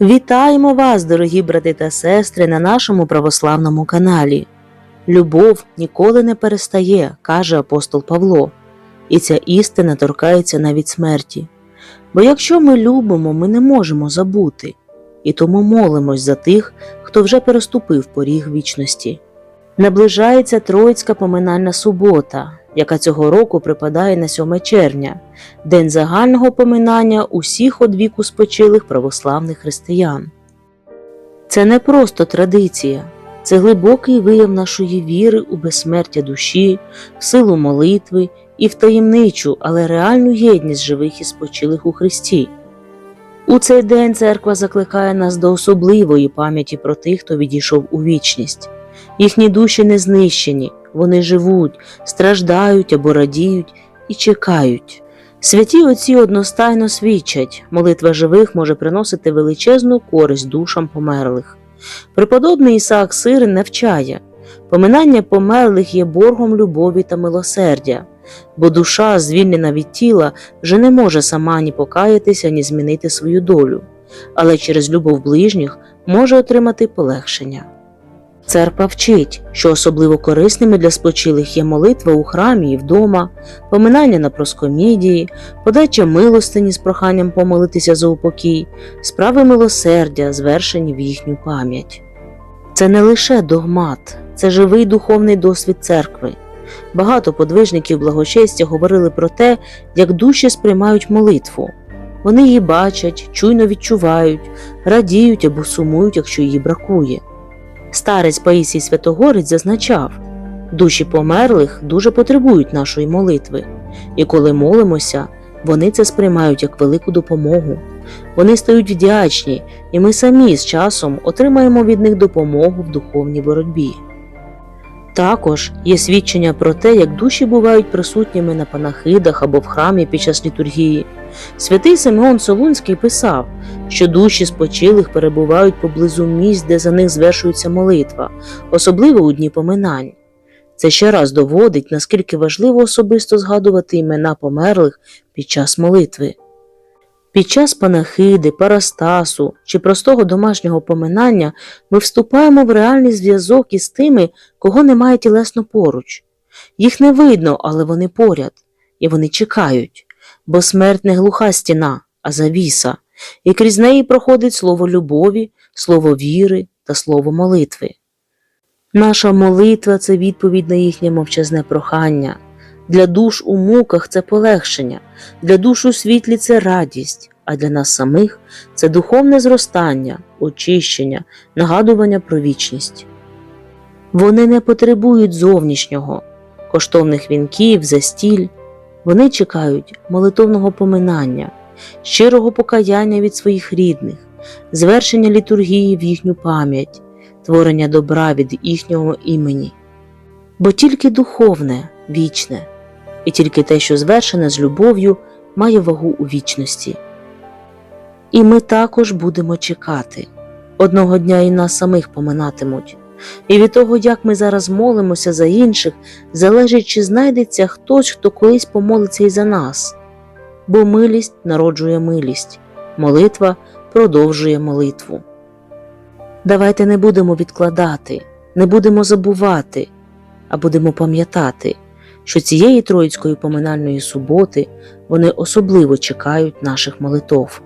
Вітаємо вас, дорогі брати та сестри, на нашому православному каналі. Любов ніколи не перестає, каже апостол Павло, і ця істина торкається навіть смерті. Бо якщо ми любимо, ми не можемо забути, і тому молимось за тих, хто вже переступив поріг вічності. Наближається Троїцька поминальна субота, яка цього року припадає на 7 червня, день загального поминання усіх одвіку спочилих православних християн. Це не просто традиція, це глибокий вияв нашої віри у безсмертя душі, в силу молитви і в таємничу, але реальну єдність живих і спочилих у Христі. У цей день церква закликає нас до особливої пам'яті про тих, хто відійшов у вічність. Їхні душі не знищені, вони живуть, страждають або радіють і чекають. Святі отці одностайно свідчать, молитва живих може приносити величезну користь душам померлих. Преподобний Ісаак Сирин навчає, поминання померлих є боргом любові та милосердя, бо душа, звільнена від тіла, вже не може сама ні покаятися, ні змінити свою долю, але через любов ближніх може отримати полегшення. Церква вчить, що особливо корисними для спочилих є молитва у храмі і вдома, поминання на проскомідії, подача милостині з проханням помолитися за упокій, справи милосердя, звершені в їхню пам'ять. Це не лише догмат, це живий духовний досвід церкви. Багато подвижників благочестя говорили про те, як душі сприймають молитву. Вони її бачать, чуйно відчувають, радіють або сумують, якщо її бракує. Старець Паїсій Святогорець зазначав, душі померлих дуже потребують нашої молитви, і коли молимося, вони це сприймають як велику допомогу. Вони стають вдячні, і ми самі з часом отримаємо від них допомогу в духовній боротьбі. Також є свідчення про те, як душі бувають присутніми на панахидах або в храмі під час літургії. Святий Симеон Солунський писав, що душі спочилих перебувають поблизу місць, де за них звершується молитва, особливо у дні поминань. Це ще раз доводить, наскільки важливо особисто згадувати імена померлих під час молитви. Під час панахиди, парастасу чи простого домашнього поминання ми вступаємо в реальний зв'язок із тими, кого немає тілесно поруч. Їх не видно, але вони поряд, і вони чекають, бо смерть не глуха стіна, а завіса, і крізь неї проходить слово любові, слово віри та слово молитви. Наша молитва це відповідь на їхнє мовчазне прохання. Для душ у муках це полегшення, для душ у світлі це радість, а для нас самих це духовне зростання, очищення, нагадування про вічність. Вони не потребують зовнішнього, коштовних вінків, застіль. Вони чекають молитовного поминання, щирого покаяння від своїх рідних, звершення літургії в їхню пам'ять, творення добра від їхнього імені. Бо тільки духовне, вічне, і тільки те, що звершене з любов'ю, має вагу у вічності. І ми також будемо чекати. Одного дня і нас самих поминатимуть. І від того, як ми зараз молимося за інших, залежить, чи знайдеться хтось, хто колись помолиться і за нас. Бо милість народжує милість, молитва продовжує молитву. Давайте не будемо відкладати, не будемо забувати, а будемо пам'ятати, що цієї Троїцької поминальної суботи вони особливо чекають наших молитов.